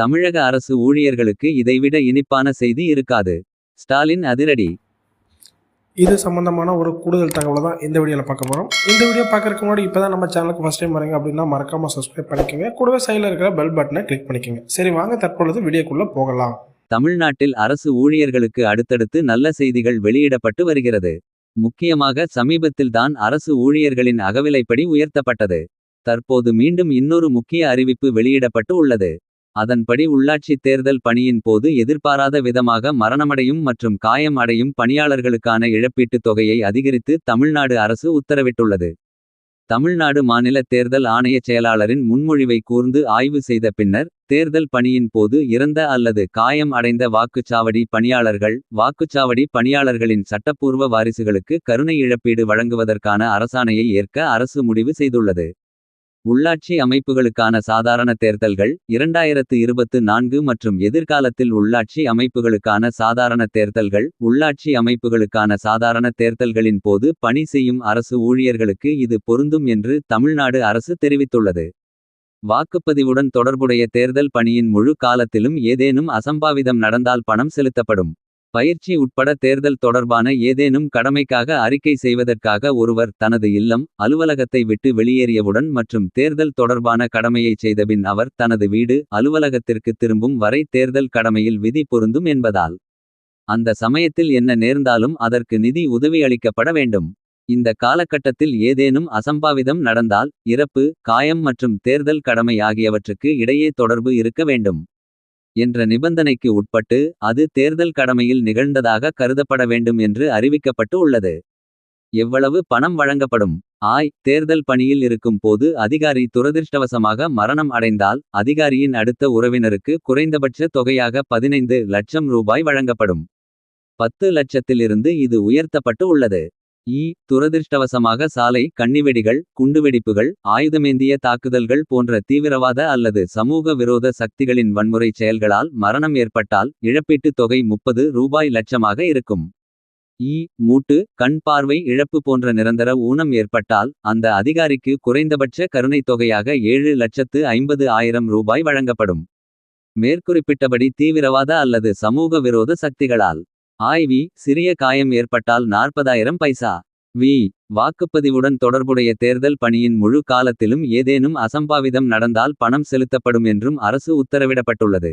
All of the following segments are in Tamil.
தமிழக அரசு ஊழியர்களுக்கு இதைவிட இனிப்பான செய்தி இருக்காது. ஸ்டாலின் அதிரடி. இது சம்மந்தமான ஒரு கூடுதல் தகவலை தான் இந்த வீடியோவில் பார்க்க போகிறோம் இந்த வீடியோ பார்க்கறதுக்கு முன்னாடி இப்போ தான் நம்ம சேனலுக்கு ஃபஸ்ட் டைம் வரீங்க அப்படின்னா மறக்காமல் சப்ஸ்கிரைப் பண்ணிக்கோங்க. கூடவே சைடில் இருக்கிற பெல் பட்டனை கிளிக் பண்ணிக்கோங்க. சரி வாங்க தற்பொழுது வீடியோக்குள்ளே போகலாம். தமிழ்நாட்டில் அரசு ஊழியர்களுக்கு அடுத்தடுத்து நல்ல செய்திகள் வெளியிடப்பட்டு வருகிறது. முக்கியமாக சமீபத்தில்தான் அரசு ஊழியர்களின் அகவிலைப்படி உயர்த்தப்பட்டது. தற்போது மீண்டும் இன்னொரு முக்கிய அறிவிப்பு வெளியிடப்பட்டு உள்ளது. அதன்படி உள்ளாட்சித் தேர்தல் பணியின் போது எதிர்பாராத விதமாக மரணமடையும் மற்றும் காயம் அடையும் பணியாளர்களுக்கான இழப்பீட்டுத் தொகையை அதிகரித்து தமிழ்நாடு அரசு உத்தரவிட்டுள்ளது. தமிழ்நாடு மாநில தேர்தல் ஆணையச் செயலாளரின் முன்மொழிவை கூர்ந்து ஆய்வு செய்த பின்னர் தேர்தல் பணியின் போது இறந்த அல்லது காயம் அடைந்த வாக்குச்சாவடி பணியாளர்கள் வாக்குச்சாவடி பணியாளர்களின் சட்டப்பூர்வ வாரிசுகளுக்கு கருணை இழப்பீடு வழங்குவதற்கான அரசாணையை ஏற்க அரசு முடிவு செய்துள்ளது. உள்ளாட்சி அமைப்புகளுக்கான சாதாரண தேர்தல்கள் இரண்டாயிரத்து இருபத்து நான்கு மற்றும் எதிர்காலத்தில் உள்ளாட்சி அமைப்புகளுக்கான சாதாரண தேர்தல்கள் உள்ளாட்சி அமைப்புகளுக்கான சாதாரண தேர்தல்களின் போது பணி செய்யும் அரசு ஊழியர்களுக்கு இது பொருந்தும் என்று தமிழ்நாடு அரசு தெரிவித்துள்ளது. வாக்குப்பதிவுடன் தொடர்புடைய தேர்தல் பணியின் முழு காலத்திலும் ஏதேனும் அசம்பாவிதம் நடந்தால் பணம் செலுத்தப்படும். பயிற்சி உட்பட தேர்தல் தொடர்பான ஏதேனும் கடமைக்காக அறிக்கை செய்வதற்காக ஒருவர் தனது இல்லம் அலுவலகத்தை விட்டு வெளியேறியவுடன் மற்றும் தேர்தல் தொடர்பான கடமையைச் செய்தபின் அவர் தனது வீடு அலுவலகத்திற்கு திரும்பும் வரை தேர்தல் கடமையில் விதி பொருந்தும் என்பதால். அந்த சமயத்தில் என்ன நேர்ந்தாலும் அதற்கு நிதி உதவி அளிக்கப்பட வேண்டும். இந்த காலகட்டத்தில் ஏதேனும் அசம்பாவிதம் நடந்தால் இறப்பு காயம் மற்றும் தேர்தல் கடமை ஆகியவற்றுக்கு இடையே தொடர்பு இருக்க வேண்டும். என்ற நிபந்தனைக்கு உட்பட்டு அது தேர்தல் கடமையில் நிகழ்ந்ததாக கருதப்பட வேண்டும் என்று அறிவிக்கப்பட்டு உள்ளது. எவ்வளவு பணம் வழங்கப்படும்? ஆய் தேர்தல் பணியில் இருக்கும் போது அதிகாரி துரதிர்ஷ்டவசமாக மரணம் அடைந்தால் அதிகாரியின் அடுத்த உறவினருக்கு குறைந்தபட்ச தொகையாக பதினைந்து லட்சம் ரூபாய் வழங்கப்படும். பத்து லட்சத்திலிருந்து இது உயர்த்தப்பட்டு உள்ளது. ஈ துரதிர்ஷ்டவசமாக சாலை கண்ணிவெடிகள் குண்டுவெடிப்புகள் ஆயுதமேந்திய தாக்குதல்கள் போன்ற தீவிரவாத அல்லது சமூக விரோத சக்திகளின் வன்முறை செயல்களால் மரணம் ஏற்பட்டால் இழப்பீட்டுத் தொகை முப்பது ரூபாய் லட்சமாக இருக்கும். ஈ மூட்டு கண் பார்வை இழப்பு போன்ற நிரந்தர ஊனம் ஏற்பட்டால் அந்த அதிகாரிக்கு குறைந்தபட்ச கருணைத் தொகையாக ஏழு லட்சத்து ஐம்பது ஆயிரம் ரூபாய் வழங்கப்படும். மேற்குறிப்பிட்டபடி தீவிரவாத அல்லது சமூக விரோத சக்திகளால். ஆய்வி சிறிய காயம் ஏற்பட்டால் நாற்பதாயிரம் பைசா. வி வாக்குப்பதிவுடன் தொடர்புடைய தேர்தல் பணியின் முழு காலத்திலும் ஏதேனும் அசம்பாவிதம் நடந்தால் பணம் செலுத்தப்படும் என்றும் அரசு உத்தரவிடப்பட்டுள்ளது.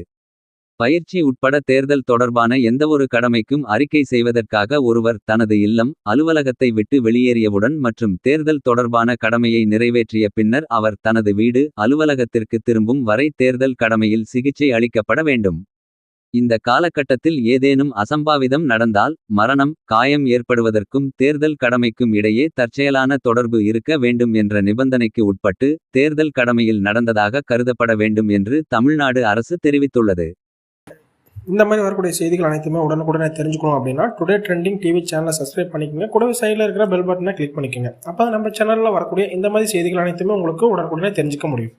பயிற்சி உட்பட தேர்தல் தொடர்பான எந்தவொரு கடமைக்கும் அறிக்கை செய்வதற்காக ஒருவர் தனது இல்லம் அலுவலகத்தை விட்டு வெளியேறியவுடன் மற்றும் தேர்தல் தொடர்பான கடமையை நிறைவேற்றிய பின்னர் அவர் தனது வீடு அலுவலகத்திற்கு திரும்பும் வரை தேர்தல் கடமையில் சிகிச்சை அளிக்கப்பட வேண்டும். இந்த காலகட்டத்தில் ஏதேனும் அசம்பாவிதம் நடந்தால் மரணம் காயம் ஏற்படுவதற்கும் தேர்தல் கடமைக்கும் இடையே தற்செயலான தொடர்பு இருக்க வேண்டும் என்ற நிபந்தனைக்கு உட்பட்டு தேர்தல் கடமையில் நடந்ததாக கருதப்பட வேண்டும் என்று தமிழ்நாடு அரசு தெரிவித்துள்ளது. இந்த மாதிரி வரக்கூடிய செய்திகள் அனைத்துமே உடனுக்குடனே தெரிஞ்சுக்கணும் அப்படின்னா டுடே ட்ரெண்டிங் டிவி சேனலை சப்ஸ்கிரைப் பண்ணிக்கோங்க. கூடவே சைடில் இருக்கிற பெல் பட்டனை கிளிக் பண்ணிக்கோங்க. அப்போ நம்ம சேனலில் வரக்கூடிய இந்த மாதிரி செய்திகள் அனைத்துமே உங்களுக்கு உடனுக்குடனே தெரிஞ்சுக்க முடியும்.